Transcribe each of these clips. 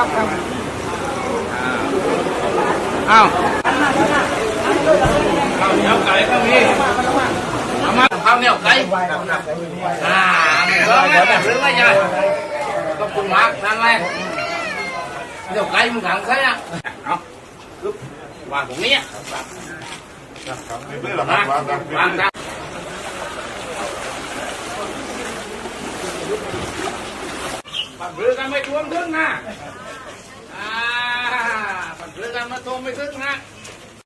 không không à. không không nhau cái không đi không không nhau cái à hướng đấy hướng đấy trời không cùng mặt thằng này nhau cái mình thằng thấy á không qua cũng nghĩa Đây là mặt quan tâm. Bạn vừa ra mấy chuông đứng nè. ดเรือกันมา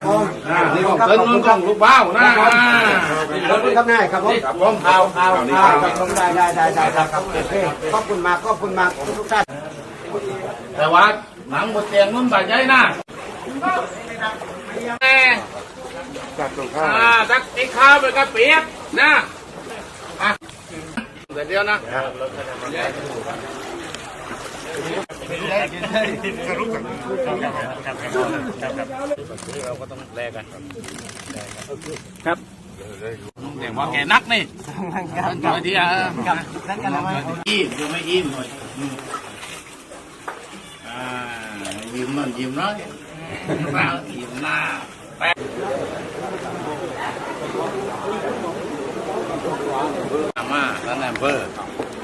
ท่วมไม่ถึงนะอ่านี่ของเติ้ลมึงของลูกเบ้านะขอบคุณครับนายครับผมครับผมเอาเอาเอาครับผมได้ได้ได้ได้ครับครับโอเคขอบคุณมากขอบคุณมากทุกท่านแต่ว่าหนังบนเตียงนุ่นบาดใจนะแม่อ่าตักไอ้ข้าวไปกับเปียกนะอะเดี๋ยว เดียวนะเราก็ต้องแลกกันครับเดี๋ยวว่าแกนักนี่หน่อยเดียวนั่นกันแล้วไหมอิ่มดูไม่อิ่มหน่อยอ่ายิ้มหน่อยยิ้มน่อยยิ้มหน้าแป๊บอามาท่านนายอำเภอแ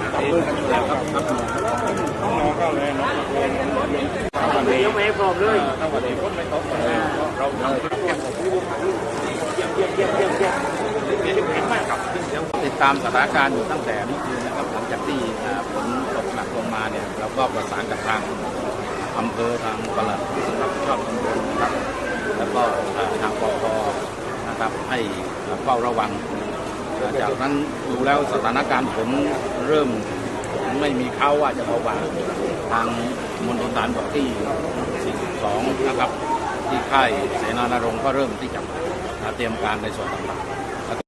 งทางรองเท้าติดตามสถานการณ์อยู่ตั้งแต่เมื่อคืนนะครับหลังจากที่ฝนตกหนักลงมาเนี่ยเราก็ประสานกับทางอำเภอทางปลัดสำนักชอบตำบลนะครับ แล้วก็ทางปพนะครับให้เฝ้าระวัง จากนั้นดูแล้วสถานการณ์ผมเริ่มไม่มีเข้าว่าจะเบาบางทางมณฑลฐานบกที่ 42 นะครับ ที่ค่ายเสนานรงค์ก็เริ่มที่จะเตรียมการในส่วนต่างๆ